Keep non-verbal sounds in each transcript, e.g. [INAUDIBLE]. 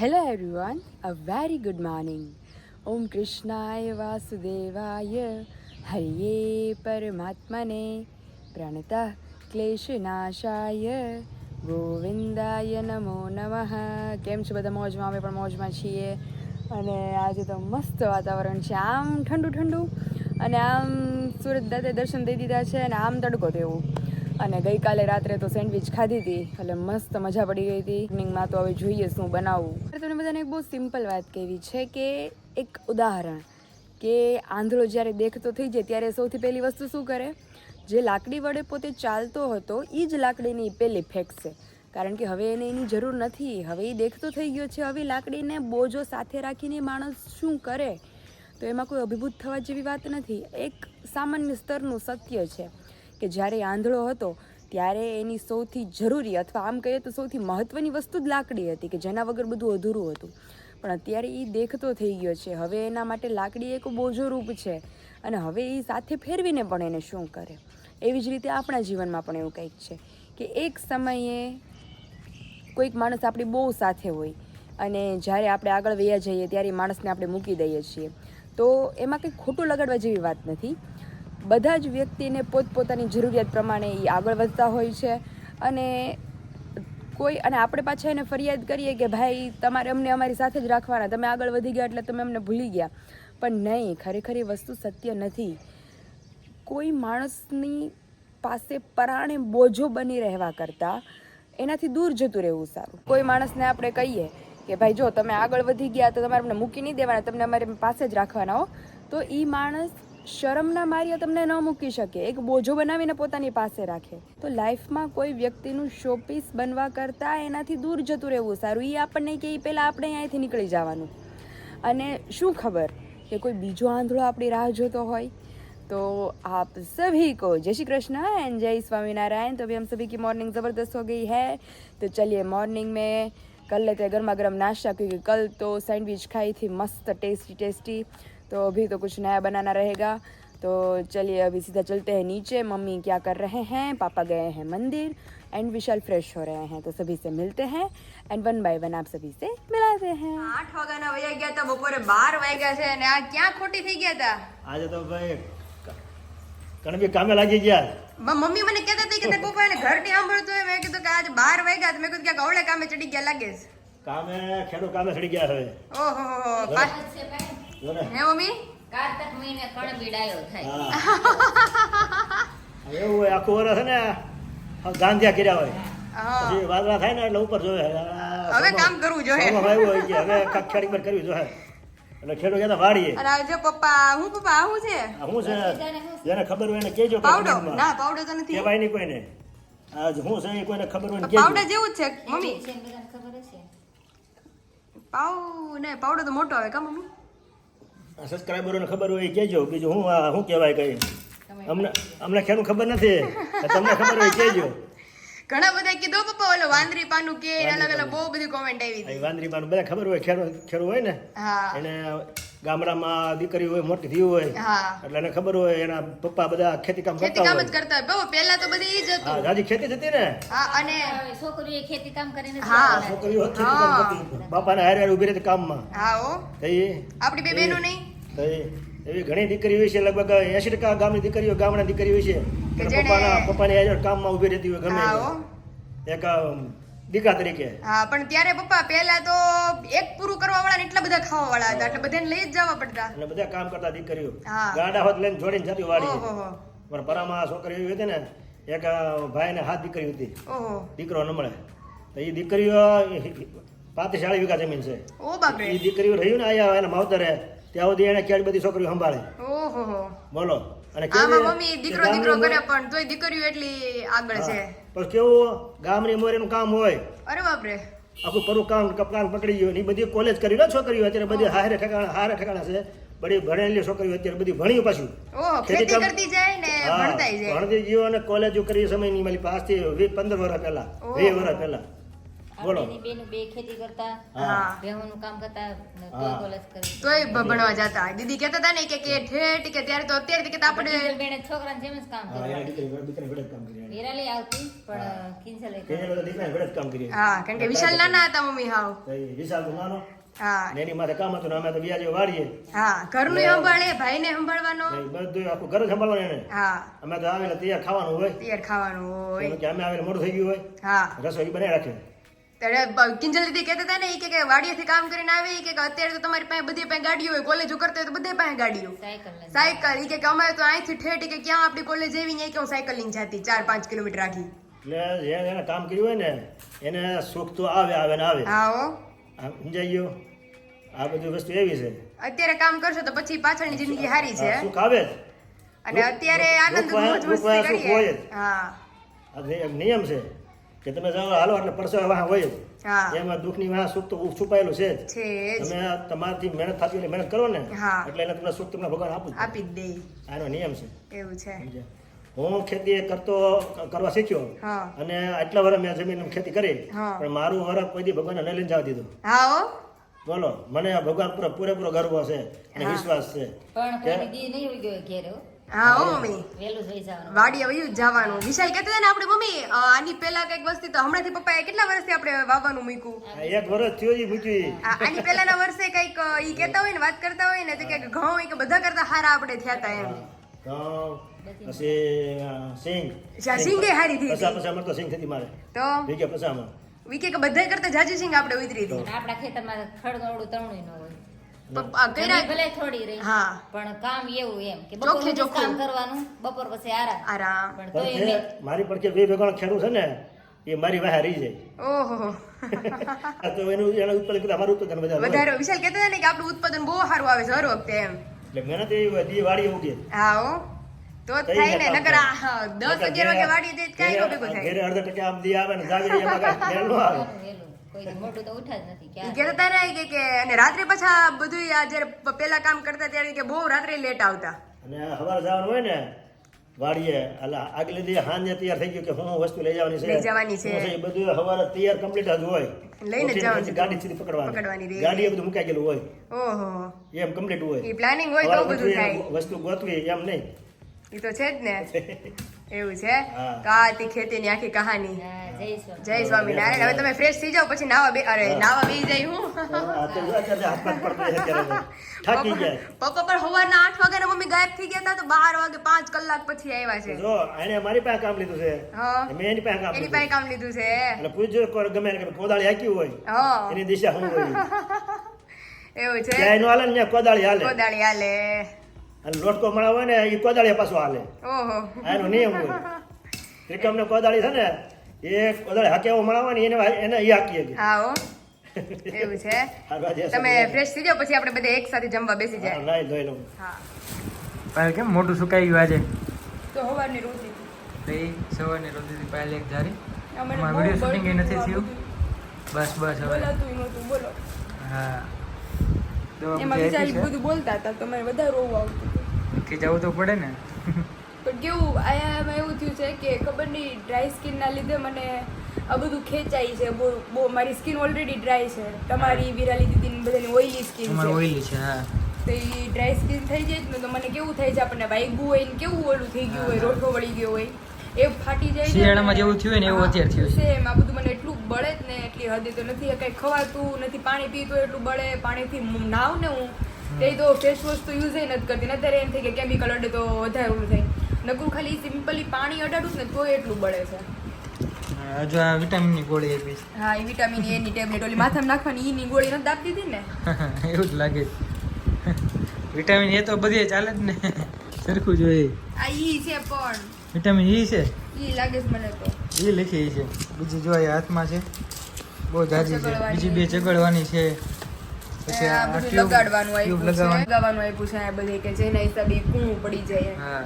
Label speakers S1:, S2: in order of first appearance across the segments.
S1: Hello everyone a very good morning ઓમ કૃષ્ણાય વાસુદેવાય હરિયે પરમાત્મને પ્રણત ક્લેશનાશાય ગોવિંદાય નમો નમઃ કેમ છે બધા? મોજમાં અમે પણ મોજમાં છીએ. અને આજે તો મસ્ત વાતાવરણ છે. આમ ઠંડુ ઠંડુ. અને આમ સુરત દાદા દર્શન દઈ દીધા છે અને આમ તડકો તેવું અને ગઈકાલે રાત્રે તો સેન્ડવિચ ખાધી હતી એટલે મસ્ત મજા પડી ગઈ હતી ઇવનિંગમાં તો હવે જોઈએ શું બનાવવું તમને બધાને એક બહુ સિમ્પલ વાત કહેવી છે કે એક ઉદાહરણ. કે આંધળો જ્યારે દેખતો થઈ જાય ત્યારે સૌથી પહેલી વસ્તુ શું કરે? જે લાકડી વડે પોતે ચાલતો હતો એ જ લાકડીની પહેલી ફેંકશે. કારણ કે હવે એને એની જરૂર નથી. હવે એ દેખતો થઈ ગયો છે હવે લાકડીને બોજો સાથે રાખીને માણસ શું કરે? તો એમાં કોઈ અભિભૂત થવા જેવી વાત નથી. એક સામાન્ય સ્તરનું સત્ય છે. કે જ્યારે આંધળો હતો ત્યારે એની સૌથી જરૂરી અથવા આમ કહીએ તો સૌથી મહત્ત્વની વસ્તુ જ લાકડી હતી કે જેના વગર બધું અધૂરું હતું. પણ અત્યારે એ દેખતો થઈ ગયો છે. હવે એના માટે લાકડી એક બોજો રૂપ છે અને હવે એ સાથે ફેરવીને પણ એને શું કરે? એવી જ રીતે આપણા જીવનમાં પણ એવું કંઈક છે કે એક સમયે કોઈક માણસ આપણી બહુ સાથે હોય અને જ્યારે આપણે આગળ વયા જઈએ ત્યારે એ માણસને આપણે મૂકી દઈએ છીએ. તો એમાં કંઈ ખોટું લગાડવા જેવી વાત નથી. બધા જ વ્યક્તિને પોતપોતાની જરૂરિયાત પ્રમાણે એ આગળ વધતા હોય છે. અને કોઈ, અને આપણે પાછા એને ફરિયાદ કરીએ કે ભાઈ, તમારે અમને અમારી સાથે જ રાખવાના. તમે આગળ વધી ગયા એટલે તમે અમને ભૂલી ગયા. પણ નહીં, ખરેખર એ વસ્તુ સત્ય નથી. કોઈ માણસની પાસે પરાણે બોજો બની રહેવા કરતાં એનાથી દૂર જતું રહેવું સારું. કોઈ માણસને આપણે કહીએ કે ભાઈ, જો તમે આગળ વધી ગયા તો તમારે અમને મૂકી નહીં દેવાના, તમને અમારી પાસે જ રાખવાના હો. તો એ માણસ શરમના માર્યા તમને ન મૂકી શકે એક બોજો બનાવીને પોતાની પાસે રાખે તો લાઈફમાં કોઈ વ્યક્તિનું શોપીસ બનવા કરતાં એનાથી દૂર જતું રહેવું સારું એ આપણને કે એ પહેલાં આપણે અહીંયાથી નીકળી જવાનું અને શું ખબર કે કોઈ બીજો આંધળો આપણી રાહ જોતો હોય तो आप सभी को जय श्री कृष्ण एंड जय स्वामीनारायण तो अभी हम सभी की मॉर्निंग ज़बरदस्त हो गई है तो चलिए मॉर्निंग में कर लेते हैं गर्मा गर्म नाश्ता क्योंकि कल तो सैंडविच खाई थी मस्त टेस्टी टेस्टी तो अभी तो कुछ नया बनाना रहेगा तो चलिए अभी सीधा चलते हैं नीचे मम्मी क्या कर रहे हैं पापा गए हैं मंदिर एंड विशाल फ्रेश हो रहे हैं तो सभी से मिलते हैं एंड वन बाय वन आप सभी से मिलाते हैं આઠ વાગ્યાના વયા ગયા હતા બપોરે બાર વાગ્યા છે અને આ ક્યાં ખોટી થઈ ગયા હતા
S2: આજે તો ભાઈ કણબી કામે લાગી ગયા
S1: મ- મમ્મી મને કહેતા હતી કે તારા પપ્પા એને ઘર ની સાંભળતો હોય મેં કીધું કે આજે બાર વાગ્યા તો મેં કીધું ક્યાંક અવળે કામે ચડી ગયા લાગે છે
S2: કામે ખેડૂત કામે ચડી ગયા હવે
S1: ઓહો હો હો પા-
S2: જો ને
S1: હે મમ્મી?
S3: કારતક મહિને કણ બીડાયો થાય. [LAUGHS]
S2: એવું હોય આખું વર્ષ છે ને આ કર્યા હોય. પછી વાદળા થાય ને એટલે ઉપર જોવે.
S1: હવે કામ કરવું જોઈએ.
S2: હોય કે હવે ખેડી પર કરવી જોઈએ. એટલે ખેડૂત કહેતા વાળીએ.
S1: અને આ પપ્પા. હું પપ્પા? આ છે?
S2: આ શું છે? જેને ખબર હોય એને કહેજો
S1: પાવડો ના પાવડો તો નથી.
S2: કહેવાય નહીં કોઈને. આ શું છે એ કોઈને ખબર હોય ને
S1: જેવું જ છે મમ્મી. પાવ ને પાવડો તો મોટો આવે કા મમ્મી?
S2: સબસ્ક્રાઈબરોને ખબર હોય કહેજો બીજું હું આ શું કહેવાય કઈ. અમને અમને ખેડૂત ખબર નથી. તમને ખબર હોય કહેજો.
S1: ઘણા બધા કીધો પપ્પા ઓલો વાંદરી પાનું કે અલગ અલગ બહુ બધી કોમેન્ટ આવી
S2: આ
S1: હતી.
S2: વાંદરી પાનું બધા ખબર હોય ખેરું ખેરું હોય ને?
S1: હા.
S2: એને ગામડામાં દીકરી હોય મોટી થયું હોય એટલે એને ખબર હોય એના પપ્પા બધા ખેતી કામ
S1: ખેતી કામ જ કરતા હોય. બહુ પહેલા તો બધી ઈ જ
S2: હા
S1: હતું.
S2: જાજી ખેતી થતી ને?
S1: હા અને
S3: છોકરીઓ ખેતી કામ કરીને
S1: હા.
S2: છોકરીઓ ખેતી કામ કરતી બાપાને હારે હારે ઊભી રહેતી કામમાં.
S1: હા ઓ આપણી બે બહેનો નહીં?
S2: તો એવી ઘણી દીકરીઓ છે લગભગ એસી ટકા ગામની દીકરીઓ ગામના દીકરીઓ છે. પપ્પાના પપ્પાની હારે કામમાં ઊભી રહેતી હોય ગમે. એક દીકરા તરીકે.
S1: હા પણ ત્યારે પપ્પા પહેલા તો એક પૂરું કરવા વાળા એટલા બધા ખાવા વાળા હતા એટલે બધાને લઈ જ જવા પડતા.
S2: એટલે બધા કામ કરતા દીકરીઓ. ગાડા હોત લઈને જોડીને જતી વાળી પણ પરામાં છોકરી એવી હતી ને એક ભાઈ ભાઈને હાથ દીકરી હતી. દીકરો ન મળે. તો એ દીકરીઓ પાંત્રીસ ચાલીસ વીઘા જમીન છે. એ દીકરીઓ રહ્યું ને આયા એના માવતરે ત્યાં સુધી એને કેળ બધી છોકરીઓ સંભાળે.
S1: ઓહો.
S2: બોલો. અને
S1: આમાં મમ્મી દીકરો દીકરો કરે પણ તોય દીકરીઓ એટલી આગળ છે.
S2: પણ કેવું ગામની મોરેનું કામ હોય.
S1: અરે બાપરે.
S2: આખું પરું કામ કપકામ પકડી ગયું. ને એ બધી કોલેજ કરી લો છોકરીઓ અત્યારે બધી હારે ઠેકાણા હારે ઠેકાણા છે. બધી ભણેલી છોકરીઓ અત્યારે બધી ભણી પાછું. ખેતી
S1: કરતી જાય ને
S2: ભણતી જીવો અને કોલેજો કરી સમયની મારી પાસથી પંદર વર્ષ પહેલા.
S1: બે
S2: વીસ વર્ષ પહેલા. બોલો.
S3: બેનું બે ખેતી કરતા
S4: હા.
S3: કામ કરતા તોય
S4: જતા. દીદી કહેતા હતા ને કે કે ઠેઠ કે ત્યારે તો અત્યારે કે આપણે
S3: બેને છોકરાને જેમ જ કામ
S2: હા દીકરી દીકરી ઘરે કામ કરી
S3: વિરાલી આવતી પણ કિંજલ એ
S2: એને બધા દીકરા ઘરે જ કામ કરી
S4: હા કારણ કે વિશાલ નાના હતા મમ્મી હાવ.
S2: વિશાલ તો નાનો. એની માથે કામ હતું અમે તો વ્યાજે વાળીએ.
S4: હા ઘરનું સંભાળે ભાઈને સંભાળવાનો.
S2: ને બધું આખું ઘર સંભાળવાનું એને.
S4: હા.
S2: અમે તો આવેલા તૈયાર ખાવાનું હોય.
S4: તૈયાર ખાવાનું હોય.
S2: કે અમે આવેલા મોડું થઈ ગયું હોય.
S4: હા.
S2: રસોઈ બનાવી રાખે.
S4: ત્યારે કિંજલ દીદી કહેતા હતા ને એ કે વાડીએથી કામ કરીને આવે ઈ કે કે અત્યારે તો તમારી પાસે બધી પાસે ગાડીઓ હોય કોલેજો કરતા હોય તો બધે પાસે ગાડીઓ.
S3: સાયકલ
S4: એ કે કે અમારે તો અહીંથી ઠેઠ કે ક્યાં આપણી કોલેજ એવી નહીં કે હું સાયકલ લઈને જાતી ચાર પાંચ કિલોમીટર રાખી
S2: એટલે એને કામ કર્યું હોય ને એને સુખ તો આવે આવે ને આવે.
S4: હા
S2: સમજાઈ ગયો? આ બધી વસ્તુ એવી છે.
S4: અત્યારે કામ કરશો તો પછી પાછળની જિંદગી સારી છે.
S2: સુખ આવે
S4: અને અત્યારે આનંદ મોજ મસ્તી
S2: સુખ હોય
S4: કરીએ હા.
S2: આ નિયમ છે. કે તમે જાઓ હાલો એટલે પરસો વાહ હોય જ.
S4: હા.
S2: એમાં દુઃખની વાહ સુખ તો છુપાયેલું છે જ. તમે તમારથી મહેનત થતી હોય મહેનત કરો ને એટલે એને તમને સુખ તમને ભગવાન આપું
S4: આપી દે.
S2: આનો નિયમ છે.
S4: એવું છે.
S2: હું ખેતી કરતો કરવા શીખ્યો. અને આટલા વર્ષ મેં જમીન ખેતી કરી. પણ મારું વરસ કોઈ દી ભગવાન ન લઈને જવા દીધું.
S4: હા
S2: બોલો મને આ ભગવાન પૂરો પૂરેપૂરો ગર્વ છે અને વિશ્વાસ છે.
S3: પણ કોઈ દી નહીં ગયો ઘેર? હો.
S4: ઓ મમ્મી.
S3: વહેલું જોઈ જવાનું.
S4: વાડીએ વયું જ જવાનું. વિશાલ કહેતા હતા ને આપણે મમ્મી આની પહેલા કંઈક વસ્તી તો હમણાંથી પપ્પાએ કેટલા વર્ષથી આપણે વાવવાનું મૂક્યું?
S2: એક વર્ષ થયો ઈ મૂકી
S4: આની પહેલાના વર્ષે કંઈક ઈ કહેતા હોય ને વાત કરતા હોય ને તો કે ઘઉં કે બધા કરતા હારા આપણે થયા હતા એમ.
S2: ઘઉં પછી સિંગ.
S4: હારી થઈ.
S2: પસા સિંગ થતી મારે.
S4: તો? કે બધા કરતા જાજી સિંગ આપણે ઉતરી હતી.
S3: આપણા ખેતરમાં ખડગવડું તણું ન હોય. ભલે થોડી રહી
S4: હા.
S3: પણ કામ એવું એમ કે બપોર
S4: ચોખ્ખે
S3: સુધી
S4: ચોખ્ખું.
S3: કામ કરવાનું બપોર પછી આરામ.
S4: આરામ.
S3: પણ
S2: પણ
S3: તોય
S2: જે
S3: મેં
S2: મારી પડખે બે ભેગા ખેડું છે ને એ મારી વાહે રહી જાય.
S4: ઓહો. [LAUGHS]
S2: તો એનું એનું ઉત્પાદન કરતા અમારું ઉત્પાદન વધારે
S4: વધારે વિશાલ કહેતા હતા ને કે આપણું ઉત્પાદન બહુ સારું આવે છે હર વખતે એમ.
S2: એટલે મહેનત એવી હોય દી વાડી ઉગે.
S4: હા ઓ તો થાય ને નકર આ હા, દસ અગિયાર વાગે વાડી દે કઈ ન ભેગું થાય.
S2: ઘરે અડધા ટકા આમ દી આવે ને જાગે એમાં કાંઈ આવે.
S4: રાત્રે પાછા બધું આ જ્યારે પેલા કામ કરતા ત્યારે કે બહુ રાત્રે લેટ આવતા.
S2: અને સવારે જવાનું હોય ને વાડીએ એટલે આગલે દી સાંજે તૈયાર થઈ ગયું કે હું વસ્તુ લઈ જવાની છે.
S4: લઈ જવાની છે.
S2: એ બધું સવારે તૈયાર કમ્પ્લીટ જ હોય.
S4: લઈને જ જવાનું
S2: ગાડી સીધી પકડવાની.
S4: પકડવાની
S2: ગાડી બધું મુકાઈ ગયેલું હોય.
S4: ઓહો.
S2: એમ કમ્પ્લીટ હોય.
S4: ઈ પ્લાનિંગ હોય તો બધું થાય.
S2: વસ્તુ ગોતવી એમ નહીં.
S4: એ તો છે જ ને. [LAUGHS] એવું છે. તો આ હતી ખેતીની આખી કહાની.
S3: જય સ્વામી.
S4: જય સ્વામિનારાયણ હવે તમે ફ્રેશ થઈ જાઓ પછી નાવા બે અરે નાવા બે જાય હું. [LAUGHS] પપ્પા પણ સવારના આઠ વાગે મમ્મી ગાયબ થઈ ગયા હતા તો બાર વાગે પાંચ કલાક પછી આવ્યા છે.
S2: જો એને મારી પાસે કામ લીધું છે.
S4: હા.
S2: મેં એની પાસે કામ
S4: એની પાસે કામ લીધું છે.
S2: એટલે પૂછજો ગમે એને કે કોદાળી હાકી હોય એની દિશા હું હોય? [LAUGHS]
S4: એવું છે.
S2: ક્યાંય નો હાલે ને કોદાળી હાલે.
S4: કોદાળી હાલે.
S2: અને લોટકો મળા હોય ને એ કોદાળી પાછો હાલે. આ એનો નિયમ હોય. ત્રિકમ ને કોદાળી છે ને એ કોદાળી હાકે એવો મળા હોય ને એને એને એ હાકીએ છીએ
S4: હા એવું છે. [LAUGHS] તમે ફ્રેશ થઈ જાઓ પછી આપણે બધા એક સાથે જમવા બેસી જાય.
S2: નાઈ ધોઈ લઉં
S4: હા.
S5: પાયલ કેમ મોટું સુકાઈ ગયું આજે?
S4: તો હવારની રોટી
S5: તો એ સવારની રોટીથી પાયલ એક
S4: જારી
S5: અમારે વીડિયો શૂટિંગ નથી થયું? બસ બસ હવે.
S4: નહોતું બોલો.
S5: હા.
S4: એમાં
S5: બધી
S4: બધું બોલતા હતા તો મને વધારે રોવું આવતું હતું.
S5: છે તો પડે ને?
S4: પણ કેવું આયામાં એવું થયું છે કે ખબર નહીં ડ્રાય સ્કિનના લીધે મને આ બધું ખેંચાય છે. બહુ બહુ મારી સ્કિન ઓલરેડી ડ્રાય છે. તમારી વિરાલી દીદીની બધાની ઓઇલી સ્કિન છે.
S5: ઓઇલી છે હા.
S4: તો એ ડ્રાય સ્કિન થઈ જાય ને તો મને કેવું થાય છે? આપણને વાગ્યું હોય ને કેવું ઓલું થઈ ગયું હોય. રોટો વળી ગયો હોય. એ ફાટી જાય છે
S5: શિયાળામાં જેવું થયું ને એવું અત્યારે થયું છે.
S4: same. આ બધું મને એટલું બળે જ ને એટલી હદે તો નથી કઈ ખવાતું નથી પાણી પીતું એટલું બળે પાણીથી નાવ ને હું તે તો ફેસ વોશ તો યુઝ નથી કરતી. ને અત્યારે એમ થઈ કે કેમિકલ અડે તો વધારે ઓલું થાય. નકરું ખાલી સિમ્પલી પાણી અડાડું ને તો એટલું બળે છે.
S5: હજુ આ વિટામિનની ગોળી આપી
S4: હા એ વિટામિન એ ની ટેબ્લેટ ઓલી માથામાં નાખવાની ઈ ની ગોળી નથી આપી દીધી ને? [LAUGHS]
S5: એવું જ લાગે. [LAUGHS] વિટામિન એ તો બધે ચાલે જ ને. [LAUGHS] સરખું જોઈએ
S4: આ ઈ છે પણ.
S5: વિટામિન ઈ છે?
S4: ઈ લાગે છે મને તો.
S5: એ લખી છે. બીજી જો આ હાથમાં છે. બહુ જાજી છે. બીજી બે ચગડવાની છે. પછી
S4: આ બધું લગાડવાનું આપ્યું છે.
S5: લગાવવાની.
S4: આપ્યું છે. આ બધે કે જેના હિસાબે ઈ કૂણું પડી જાય
S5: હા.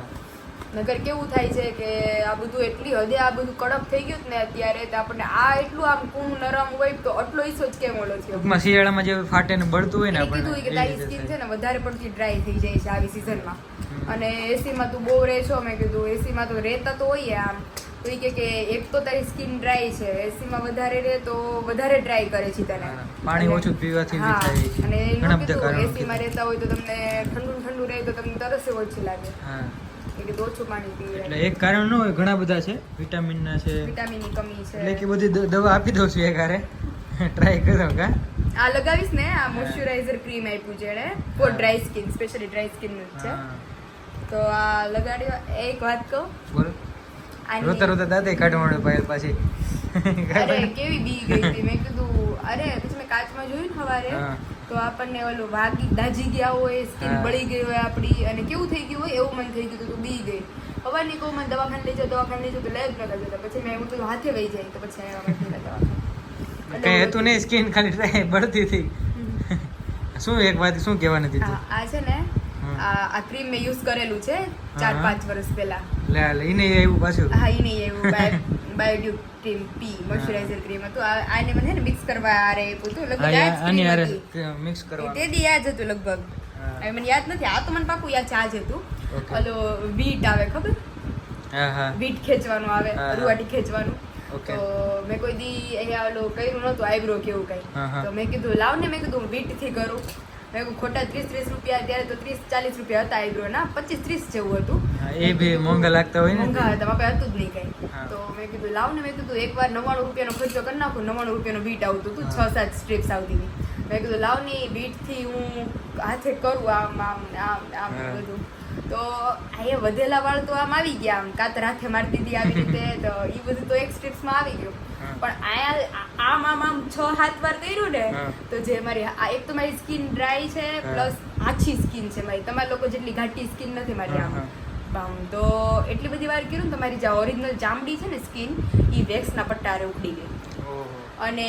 S4: નગર કેવું થાય છે કે આ બધું એટલી હદે આ બધું કડક થઈ ગયું ને અત્યારે તો આપણને આ એટલું આમ કું નરમ હોય તો આટલો ઈસો જ કેમ ઓલો થયો?
S5: ટૂંકમાં શિયાળામાં જે ફાટે ને બળતું હોય ને
S4: કીધું કે તારી સ્કીન છે ને વધારે પડતી ડ્રાય થઈ જાય છે આવી સિઝનમાં. અને એસીમાં તું બહુ રહે છો મેં કીધું એસીમાં તો રહેતા તો હોઈએ આમ. તો એ કે કે એક તો તારી સ્કિન ડ્રાય છે એસીમાં વધારે રહે તો વધારે ડ્રાય કરે છે તને.
S5: પાણી ઓછું પીવાથી
S4: હા, અને એસીમાં. રહેતા હોય તો તમને ઠંડુ ઠંડુ રહે તો તમને તરસે ઓછી લાગે.
S5: હા.
S4: એ કીધું ઓછું પાણી
S5: એટલે એક કારણ ન હોય ઘણા બધા છે. વિટામિનના છે.
S4: વિટામિનની કમી છે.
S5: એટલે કે બધી દવા આપી દઉં છું એક હારે ટ્રાય કરો કા?
S4: આ લગાવીશ ને આ મોઇશ્ચરાઇઝર ક્રીમ આપ્યું છે એણે.
S5: For
S4: dry skin specially dry skin છે. તો આ લગાડ્યો. એક વાત કહું?
S5: બોલો. રોતા રોતા દાંતે કાઢવાનું પાછી.
S4: કેવી બી ગઈ હતી. મેં કીધું અરે પછી મેં કાચમાં જોયું ને સવારે તો આપણને ઓલું વાગી દાજી ગયા હોય સ્કિન. બળી ગઈ હોય આપણી અને કેવું થઈ ગયું હોય એવું મન થઈ ગયું હતું બી ગઈ. નહીં કહું મને દવાખાને લઈ જાઓ દવાખાને લઈ જાઓ તો લઈ જ નતા જતા પછી મેં એવું કીધું હાથે વહી જાય. તો પછી આવ્યા મને દવાખાને.
S5: કઈ હતું નહીં સ્કિન ખાલી બળતી હતી. શું એક વાત શું કહેવાની હતી
S4: આ છે ને આ આ ક્રીમ મેં યુઝ કરેલું છે ચાર પાંચ વર્ષ પહેલા.
S5: લે લે ઈને એવું પાછું.
S4: હા એ નહીં એવું બાય. બાયોડ્યુબ ક્રીમ પી મોઇશ્ચરાઇઝર ક્રીમ હતું. આને મને છે ને મિક્સ કરવા આ રે આપ્યું લગભગ આ જ હતી.
S5: મિક્સ કરવા
S4: તે દી જ હતું લગભગ. હવે મને યાદ નથી. આ તો મને પાકું યાદ છે આ જ હતું. ઓલો વીટ આવે ખબર?
S5: હા હા.
S4: વીટ ખેંચવાનું આવે. રૂવાટી ખેંચવાનું. તો મેં કોઈ દી અહીંયા ઓલો કર્યું નતું આઈબ્રો કેવું કઈ. તો મેં કીધું લાવ ને મેં કીધું વીટથી કરું. મેં ખોટા ત્રીસ ત્રીસ રૂપિયા ત્યારે તો ત્રીસ ચાલીસ રૂપિયા હતા આઈબ્રો ના પચીસ ત્રીસ જેવું હતું.
S5: એ બી મોંઘા લાગતા હોય ને
S4: મોંઘા હતા આપણે હતું જ નહીં કઈ. તો મેં કીધું લાવ ને મેં કીધું એકવાર નવ્વાણું રૂપિયાનો ખર્ચો કરી નાખું નવ્વાણું રૂપિયાનો બીટ આવતું હતું છ સાત સ્ટ્રીપ્સ આવતી હતી મેં કીધું લાવની બીટથી હું હાથે કરું આમ આમ આમ આમ બધું. તો અહીંયા વધેલા વાળ તો આમ આવી ગયા. આમ કાતર હાથે મારતી હતી આવી રીતે [LAUGHS] તો એ બધું તો એક સ્ટ્રીપ્સમાં આવી ગયું. પણ આયા આમ આમ આમ છ હાથ વાર કર્યું ને તો જે મારી આ એક તો મારી સ્કિન ડ્રાય છે પ્લસ આછી સ્કિન છે મારી. તમારા લોકો જેટલી ઘાટી સ્કિન નથી મારી આમ.
S5: હા.
S4: તો એટલી બધી વાર કર્યું ને તમારી જે ઓરિજિનલ ચામડી છે ને સ્કિન એ વેક્સના પટ્ટારે ઉખડી ગઈ. અને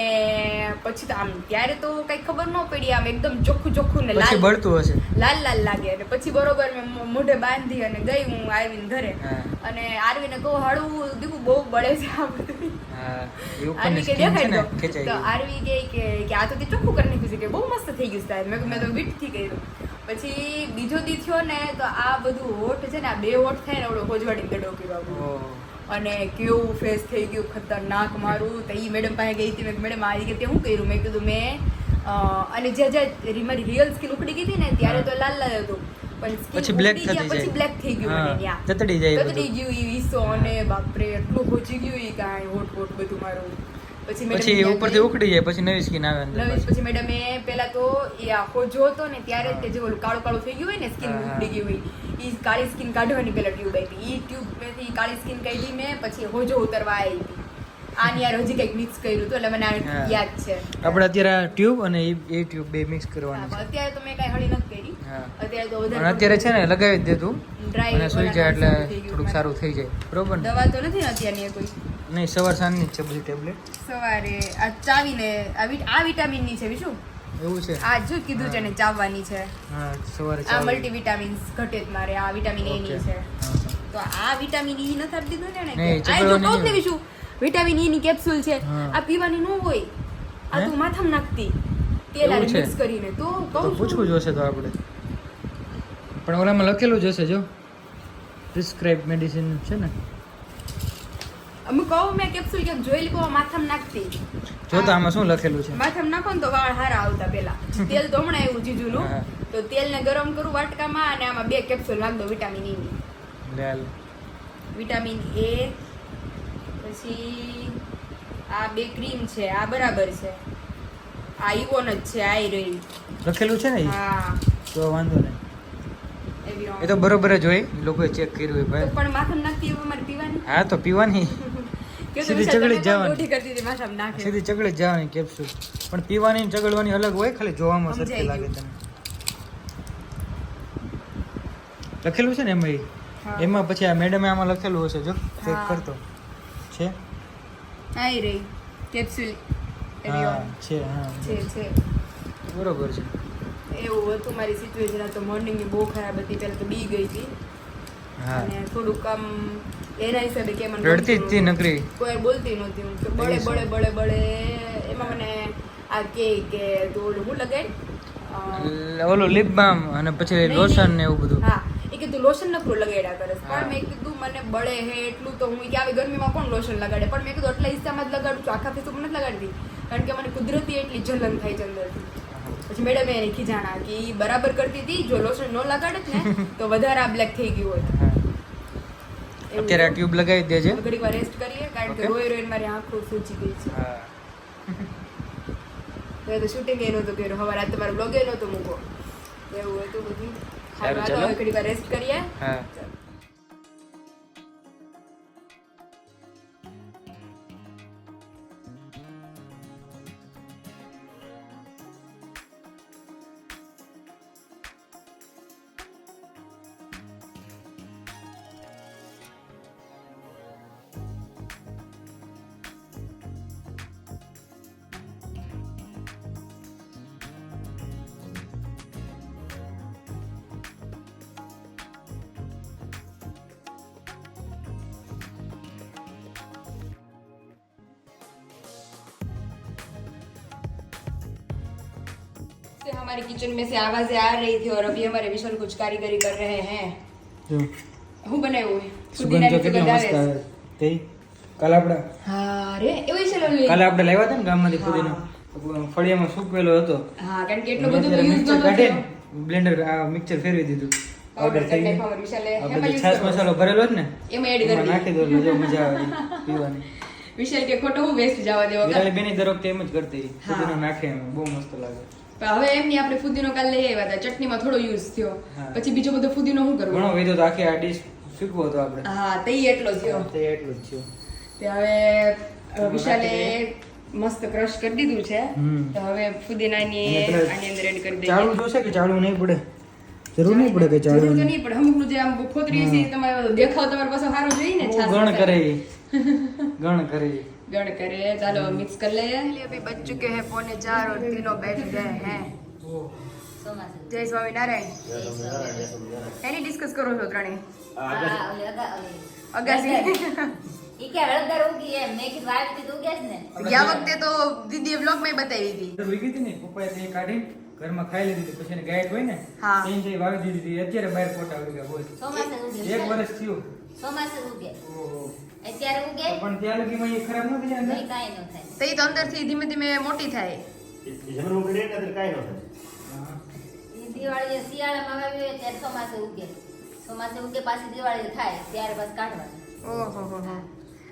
S4: પછી તો આમ ત્યારે તો કઈ ખબર ન પડી આમ એકદમ ચોખ્ખું ચોખ્ખું ને લાલ
S5: બળતું હશે.
S4: લાલ લાલ લાગે. અને પછી બરોબર મેં મોઢે બાંધી અને ગઈ હું આવીને ઘરે. અને આરવીને કહું હળવું દીકું બહુ બળે છે આ બધું. આરવી કે
S5: છે ને
S4: દેખાડી તો. આરવી કે કે આ તો તે ચોખ્ખું કરી નાખ્યું છે કે બહુ મસ્ત થઈ ગયું સાહેબ મેં મેં તો વીટથી કર્યું. પછી બીજો દી થયો ને તો આ બધું હોઠ છે ને આ બે હોઠ થાય ને ઓળો હોજવાડી ગડો કર્યો. અને કેવું ફેસ થઈ ગયું ખતરનાક મારું. તો એ મેડમ પાસે ગઈ હતી મેં મેડમ આવી કે હું શું કર્યું? મેં કીધું મેં અને જે જ્યાં મારી રિયલ સ્કિન ઉખડી ગઈ હતી ને ત્યારે તો લાલ લાલ હતું.
S5: પછી
S4: ગયા પછી બ્લેક થઈ ગયું
S5: તતડી જાય એ.
S4: ગયું ઈ ઈસો અને બાપરે એટલું પહોંચી ગયું એ કાંઈ હોટ હોટ બધું મારું. પછી
S5: પછી ઉપરથી ઉખડી જાય પછી નવી સ્કિન આવે અંદર
S4: નવી
S5: પાછી.
S4: પછી મેડમે પેલા તો એ આખો જો હતો ને ત્યારે તે જે ઓલું કાળું કાળું થઈ ગયું હોય ને સ્કિન
S5: ગયું
S4: ઉખડી ગઈ હોય. એ કાળી સ્કિન કાઢવાની પહેલાં ટ્યુબ આવી એ ટ્યુબમાંથી કાળી સ્કિન કાઢી મેં પછી હોજો ઉતરવા આવી આની યાર હજી કંઈક મિક્સ કર્યું હતું એટલે મને આ યાદ છે.
S5: આપણે અત્યારે આ ટ્યુબ અને એ એ ટ્યુબ બે મિક્સ કરવાની છે.
S4: અત્યારે તો મેં કાંઈ હળી નથી કરી. અત્યારે તો વધારે
S5: અત્યારે છે ને લગાવી જ દેતું અને સુઈ જાય એટલે થોડુંક સારું થઈ જાય. બરોબર
S4: દવા તો નથી અત્યારની કોઈ?
S5: નહીં સવાર સાંજની જ છે બધી ટેબ્લેટ
S4: સવારે આ ચાવીને આ વિટ- આ વિટામિનની છે વિશુ?
S5: એવું છે?
S4: આ જો કીધું છે ને ચાવવાની છે.
S5: હા સવારે
S4: આ. મલ્ટીવિટામિન્સ ઘટે જ મારે આ વિટામિન એ ની. છે. તો આ વિટામિન ઈ નથી આપી દીધું ને આ જો જ ને
S5: નહીં.
S4: વિટામિન ઈ ની કેપ્સ્યુલ છે આ પીવાની ન હોય આ? તું માથામાં નાખતી તેલ
S5: આ
S4: મિક્સ કરીને. તો કહું
S5: પૂછવું જોશે તો આપણે. પણ ઓલામાં લખેલું જ હશે જો. પ્રિસ્ક્રાઇબ મેડિસિન છે ને.
S4: અમે કહું મેં કેપ્સ્યુલ ક્યાંક જોઈ લીધું માથામાં નાખતી.
S5: જો તો આમાં શું લખેલું છે?
S4: માથામાં નાખો ને તો વાળ હારા આવતા પેલા તેલ તો હમણાં એવું જીજુનું. તો તેલને ગરમ કરું વાટકામાં અને આમાં બે કેપ્સ્યુલ નાખ દો વિટામિન ઈ ની. વિટામિન એ પછી આ બે ક્રીમ છે આ બરાબર છે. આ ઇવોન જ છે આ રહી
S5: લખેલું છે ને
S4: હા.
S5: તો વાંધો નહીં. એ તો બરોબર જ હોય લોકો લોકોએ ચેક કર્યું હોય ભાઈ.
S4: પણ માથું નાખતી એવું મારે પીવાની?
S5: હા તો પીવાની. સીધી ચગડી જવાની. સીધી ચગડી જવાની કેપ્સ્યુલ પણ પીવાની ચગડવાની અલગ હોય ખાલી જોવામાં સરખી લાગે તને. લખેલું છે ને એમાં એમાં પછી આ મેડમે આમાં લખેલું હશે જો. ચેક કરતો. છે?
S4: આઈ રહી. કેપ્સ્યુલ
S5: હા છે હા
S4: છે છે.
S5: બરોબર છે.
S4: એવું હતું મારી સિચ્યુએશન તો મોર્નિંગની બહુ ખરાબ હતી. પહેલા તો બી ગઈ હતી. અને થોડુંક આમ એના હિસાબે કે મને
S5: રડતી જ
S4: ગમતું
S5: તી
S4: નહોતું.
S5: નકરી
S4: કોઈ બોલતી નહોતી. હું બળે બળે બળે બળે. એમાં મને આ કે કે તું ઓલું હું લગાડ
S5: ઓલું લિપ બામ અને પછી લોશન. ને એવું બધું.
S4: હા. એ કીધું લોશન નકરું લગાડ્યા કરે પણ મેં કીધું મને બળે હે એટલું તો હું કે આવી ગરમીમાં કોણ લોશન લગાડે? પણ મેં કીધું એટલા હિસ્સામાં જ લગાડું છું. આખા ફેસ ઉપર નથી લગાડતી. કારણ કે મને કુદરતી એટલી જલન થાય છે અંદરથી. પછી મેડમે એને ખીજાણા કે બરાબર કરતી હતી જો લોશન ન લગાડે જ ને તો વધારે આ બ્લેક થઈ ગયું હોય.
S5: અત્યારે આ ટ્યુબ લગાવી દેજે.
S4: ઘડીક વાર રેસ્ટ કરીએ કારણ કે. રોઈ રોઈને મારી આંખો સૂજી ગઈ છે.
S5: હા.
S4: તો શૂટિંગ એ તો કર્યું. હવે રાત તમારો બ્લોગ એનો તો મૂકો એવું હતું બધું. હાલો, ઘડીક વાર રેસ્ટ કરીએ.
S5: હા.
S4: से हमारे किचन में से आवाजें आ रही थी और अभी हमारे विशाल कुछ कारीगरी कर रहे हैं
S5: જો
S4: હું બનાવ્યું હે?
S5: સુગંધ જો
S4: ફુદીનાની
S5: કેટલો
S4: સુગંધ
S5: મસ્ત
S4: આવે
S5: આવે તે કાલે આપણે
S4: છે. હા રે એવું છે લોલી
S5: કાલે આપણે લાવ્યા હતા ને ગામમાંથી
S4: હા.
S5: ફુદીનો ફળિયામાં સૂકવેલો હતો
S4: હા કારણ કે એટલો બધો તો યુઝ
S5: મિક્સર
S4: નહોતો
S5: કાઢે
S4: થયો.
S5: બ્લેન્ડર આ મિક્સર ફેરવી દીધું
S4: Powder
S5: પાવડર થઈ
S4: કરી
S5: ગયું
S4: નાખ્યો, વિશાલે
S5: આપણે
S4: એમાં
S5: જે
S4: use
S5: છાશ
S4: કરવો.
S5: મસાલો ભરેલો જ ને
S4: એમાં એડ
S5: એમાં
S4: કરી
S5: નાખી દો એટલે જો મજા આવે પીવાની
S4: વિશાલ કે ખોટો હું વેસ્ટ જવા દેવો
S5: વિરાલી બેની દર વખતે એમ જ કરતી
S4: હા.
S5: ફુદીનો નાખે એમાં બહુ મસ્ત લાગે
S4: પણ હવે એમની આપણે ફુદીનો કાલ લઈ આવ્યા હતા. ચટણીમાં થોડો યુઝ થયો. પછી બીજો બધો ફુદીનો શું કરવો
S5: ઘણો વેધો તો આખી આ ડીશ શીખવો હતો આપણે.
S4: હા તે એટલો થયો.
S5: તે એટલો જ થયો.
S4: તે હવે વિશાલે મસ્ત ક્રશ કરી દીધું છે. તો હવે ફુદીનાની આની અંદર એડ કરી
S5: ચાળું
S4: દઈએ
S5: જોશે કે ચાળું નહીં પડે? જરૂર નહીં પડે કે
S4: જરૂર નહીં પણ અમુકનું જે આમ ફોતરી છે તમારે દેખાવ તમારે પાસે સારું જોઈએ ને
S5: ગણ કરે. ગણ કરે.
S4: गण करे चलो मिक्स कर ले अभी बज चुके हैं पौने चार और तीनों बैठ गए हैं
S3: ચોમાસું
S4: जय स्वामी नारायण એની ડિસ્કસ કરો છો ત્રણે
S2: આ
S3: હા,
S2: આગળ-
S3: ઓલી અગા- ઓલી.
S4: અગાસી
S3: ઈ કે હળદર ઉગી એમ મેં કીધું આવી રીતે ઉગ્યા જ ને
S4: ગયા વખતે તો દીદીએ વ્લોગ માં બતાવી હતી
S5: તો વીગી હતી ને પપ્પાએ તે કાઢી ઘરમાં ખાઈ લીધી હતી. પછી એને ગાયક હોય ને
S4: હા.
S5: તેને તે વાવી દીધી હતી. અત્યારે બહાર ફોટા આવી ગયા બોલ
S3: ચોમાસે ઉગે
S5: એક વર્ષ થયું
S3: ચોમાસે ઉગે.
S5: ઓહો.
S3: અત્યારે ઉગે?
S5: પણ ત્યાં લગીમાં એ ખરાબ ન થઈ જાય
S3: નહીં
S5: અંદર?
S3: કાંઈ ન થાય.
S4: તો એ તો અંદરથી ધીમે ધીમે મોટી થાય.
S2: જમીન ઉપર ને ત્યારે કાંઈ ન થાય.
S5: હા.
S3: શિયાળામાં વાવી હોય ત્યારે ચોમાસે ઉગે. ચોમાસે ઉગે પાછી દિવાળી થાય ત્યારે બસ કાઢવાનું.
S4: ઓહો હો હો.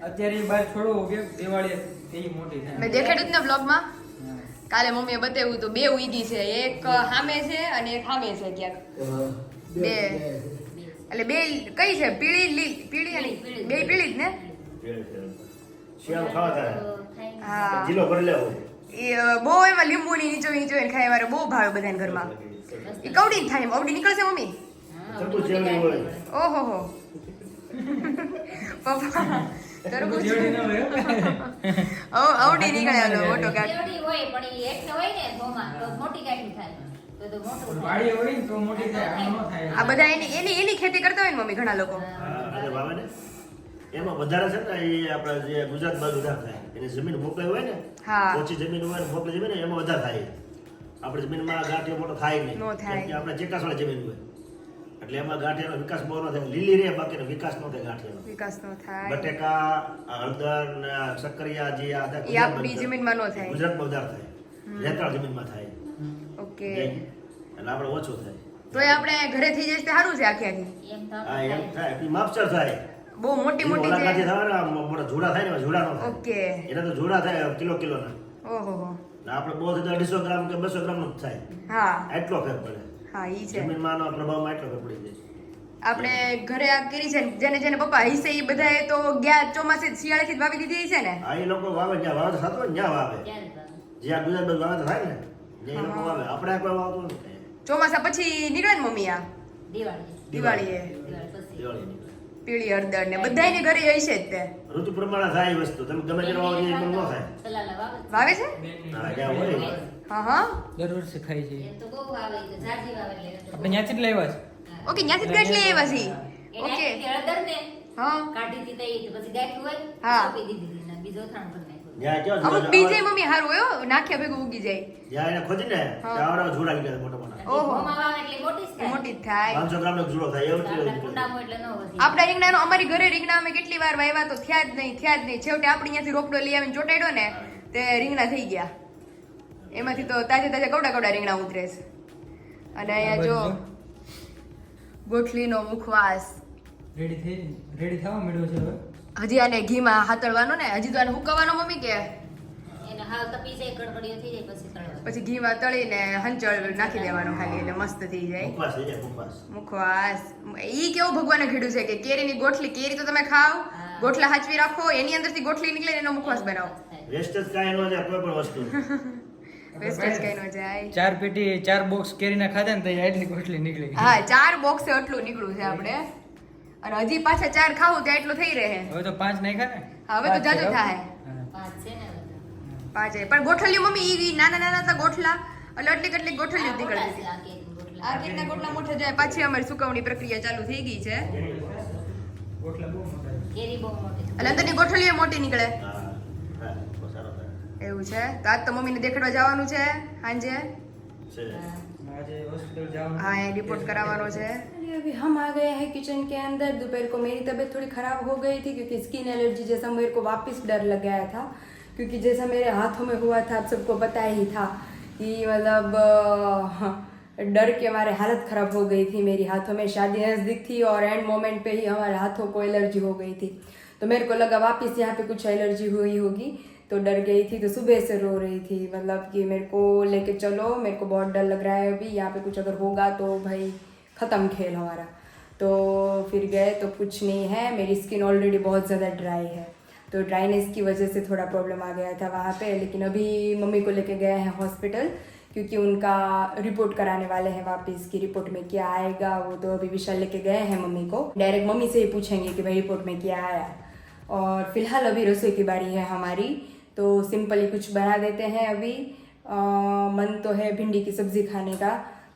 S5: અત્યારે એ બહાર છોડો કે દિવાળી તે મોટી થાય.
S4: મેં દેખાડ્યું ને વ્લોગમાં
S5: હા.
S4: કાલે મમ્મીએ બતાવ્યું તો બે ઉગી છે એક સામે છે અને એક સામે છે ક્યાંક. બે. એટલે બે કઈ છે? પીળી લીલ પીળી અને બે પીળી જ ને?
S2: શિયાળો ખાવા
S3: ને.
S4: હા.
S2: જીલો ભરી લેવો.
S4: એ બહુ એમાં લીંબુની નીચો નીચો એને ખાય મારે બહુ ભાવે બધાને ઘરમાં. એ કવડી જ થાય એમ. અવડી નીકળશે મમ્મી? ઓહો હો. [LAUGHS] પપ્પા તરબૂચ
S5: જેવડી ન હોય. હો.
S4: અવ- અવડી નીકળે મોટો ગાંઠ.
S3: હોય પણ એક હોય ને મોટી ગાંઠી થાય. તો તો મોટું થાય.
S5: વાડી હોય ને તો મોટી થાય આમ ન થાય
S4: આ બધા એની એની એની ખેતી કરતા હોય ને મમ્મી ઘણા લોકો?
S2: એમાં વધારે છે ને એ આપણા જે ગુજરાત બાજુ વધારે થાય. એની જમીન મોકલી હોય ને ઓછી જમીન હોય ને મોકલી જમીન એમાં વધારે થાય. આપણે જમીનમાં ગાંઠિયો મોટો થાય નહીં.
S4: નો થાય.
S2: કેમ કે આપણે ચેકાસવાળી જમીન હોય. એટલે એમાં ગાંઠિયાનો વિકાસ બહુ ન થાય. લીલી રહે બાકીનો વિકાસ ન થાય ગાંઠિયાનો.
S4: વિકાસ નો થાય.
S2: બટેકા હળદર ને સક્કરિયા જે આ બધા
S4: જમીનમાં ન થાય.
S2: ગુજરાતમાં વધારે થાય. રેતાળ જમીનમાં થાય.
S4: ઓકે
S2: એટલે આપણે ઓછું થાય.
S4: તો એ આપણે ઘરે થઈ જશે તે સારું છે આખી આખી.
S3: એમ
S2: હા એમ
S3: થાય.
S2: એ માપસર થાય.
S4: બહુ મોટી મોટી છે
S2: થવા ને મોટા જોડા થાય ને જોડા નો
S4: ઓકે.
S2: એટલે તો જોડા થાય કિલો કિલોના.
S4: ઓહો હો.
S2: આપણે બહુ થાય અઢીસો ગ્રામ કે બસો ગ્રામ નો જ થાય.
S4: હા.
S2: એટલો ફેર પડે.
S4: હા ઈ છે.
S2: જમીનમાં પ્રભાવમાં એટલો ફેર પડી જાય.
S4: આપણે ઘરે આ કરી છે ને, જેને જેને પપ્પા હિસ્સે એ બધાએ તો ગયા ચોમાસે શિયાળેથી જ વાવી દીધી છે ને?
S2: આ એ લોકો વાવે જ્યાં વાવે થતો જ્યાં ને વાવે. જ્યાં ગુજરાત બધું વાવે થાય ને.
S4: ચોમાસા પછી નીકળે ને મમ્મી આ?
S3: દિવાળી.
S4: દિવાળીએ
S3: દિવાળી પછી.
S2: દિવાળી નીકળે.
S4: પીળી હળદર ને બધાયને ઘરે હશે જ તે.
S2: ઋતુ પ્રમાણે થાય વસ્તુ. તમે ગમે તેનો વાવો એ પણ ન થાય.
S3: વાવે છે.
S4: વાવે છે?
S2: હા હોય
S4: હા હા.
S5: દર વર્ષે ખાય છે.
S3: એમ તો બહુ વાવે છે. ઝાઝી વાવે એટલે
S5: આપણે ન્યાથી જ લાવ્યા છે.
S4: ઓકે ન્યાથી જ ગાંઠ લઈ આવ્યા છીએ ઓકે.
S3: હળદર ને
S4: હા.
S3: કાઢી દીધી તઈ પછી ગાંઠ હોય
S4: હા.
S3: દીધી ને બીજો અથાણું
S1: બીજે મમ્મી હારું હો, નાખ્યા ભેગું ઉગી જાય.
S2: જ્યાં એને ખોદી ને ત્યાં આવડા ગયા મોટા મોટા.
S1: ઓહો.
S3: મોંમાં વાવે એટલી મોટી જ થાય.
S1: મોટી થાય.
S2: પાંચસો ગ્રામ નો ઝૂલો થાય એવું
S3: કુંડામાં એટલે ન
S1: અમારી ઘરે રીંગણા અમે કેટલી વાર વાવ્યા તો થયા જ નહીં થયા જ નહીં. છેવટે આપણે અહીંયાથી રોપડો લઈ આવીને ચોટાડ્યો ને તે રીંગણા થઈ ગયા. એમાંથી તો તાજે તાજા કવડા કવડા રીંગણા ઉતરે છે. અને અહીંયા જો ગોઠલીનો મુખવાસ.
S5: રેડી થઈ રેડી થવા મળ્યો છે હવે?
S1: હજી આને ઘીમાં હાતળવાનો ને હજી તો આને હુકવવાનો મમ્મી કે?
S3: એને હાવ તપી જાય કડકડીઓ થઈ જાય પછી
S1: ઘીમાં તળીને હંચળ નાખી દેવાનું ખાલી એટલે મસ્ત થઈ જાય. મુખવાસ ઈ કેવું ભગવાને ઘીડું છે કે કેરીની ગોઠલી કેરી તો તમે
S3: ખાવ
S1: ગોઠલા હાચવી રાખો એની અંદરથી ગોઠલી નીકળે એનો મુખવાસ બનાવો.
S2: વેસ્ટ જ કાઈ ન જાય કોઈ પણ વસ્તુ. [LAUGHS]
S1: વેસ્ટ જ કઈ ન જાય.
S5: ચાર પેટી ચાર બોક્સ કેરીના ખાધા ને તો એટલી ગોઠલી નીકળી
S1: હા ચાર બોક્સ એટલું નીકળ્યું છે આપણે. અને હજી પાછા ચાર ખાવું ત્યાં એટલું થઈ રહે.
S5: હવે તો પાંચ નહીં ખાને
S1: હવે તો જાજુ થાય.
S3: પાંચ છે ને બધા.
S1: પણ ગોઠલ્યું મમ્મી ઈ નાના નાના હતા ગોઠલા. એટલે એટલી કેટલી ગોઠલ્યું
S3: આ
S1: નીકળતી હતી
S3: છે આ કેરીના ગોટલા.
S1: મોટા જાય. પાછી અમારી સુકવણી પ્રક્રિયા ચાલુ થઈ ગઈ છે.
S5: છે.
S1: એટલે અંદરની ગોઠલીઓ મોટી નીકળે. એવું છે? તો આજ તો મમ્મીને દેખાડવા જવાનું છે સાંજે.
S3: હા.
S5: એ રિપોર્ટ કરાવવાનો
S1: हाँ अभी हम आ गए हैं किचन के अंदर। दोपहर को मेरी तबीयत थोड़ी ख़राब हो गई थी क्योंकि स्किन एलर्जी जैसा मेरे को वापस डर लग गया था, क्योंकि जैसा मेरे हाथों में हुआ था, आप सबको पता ही था कि मतलब डर के हमारे हालत ख़राब हो गई थी मेरी हाथों में। शादी नज़दीक थी और एंड मोमेंट पे ही हमारे हाथों को एलर्जी हो गई थी। तो मेरे को लगा वापस यहाँ पे कुछ एलर्जी हुई होगी तो डर गई थी तो सुबह से रो रही थी। मतलब कि मेरे को लेके चलो, मेरे को बहुत डर लग रहा है अभी। यहाँ पे कुछ अगर होगा तो भाई ख़त्म खेल हमारा। तो फिर गए तो कुछ नहीं है मेरी स्किन ऑलरेडी बहुत ज़्यादा ड्राई है। तो ड्राइनेस की वजह से थोड़ा प्रॉब्लम आ गया था वहाँ पे लेकिन अभी मम्मी को लेके गए हैं हॉस्पिटल क्योंकि उनका रिपोर्ट कराने वाले हैं वापस की रिपोर्ट में क्या आएगा वो तो अभी विशाल लेके गए हैं मम्मी को। डायरेक्ट मम्मी से ही पूछेंगे कि भाई रिपोर्ट में क्या आया। और फ़िलहाल अभी रसोई की बारी है हमारी तो सिंपल कुछ बना देते हैं अभी। अ, मन तो है भिंडी की सब्ज़ी खाने का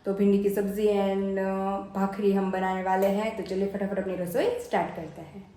S1: तो भिंडी की सब्ज़ी एंड भाखरी हम बनाने वाले हैं तो चलिए फटाफट अपनी रसोई स्टार्ट करते हैं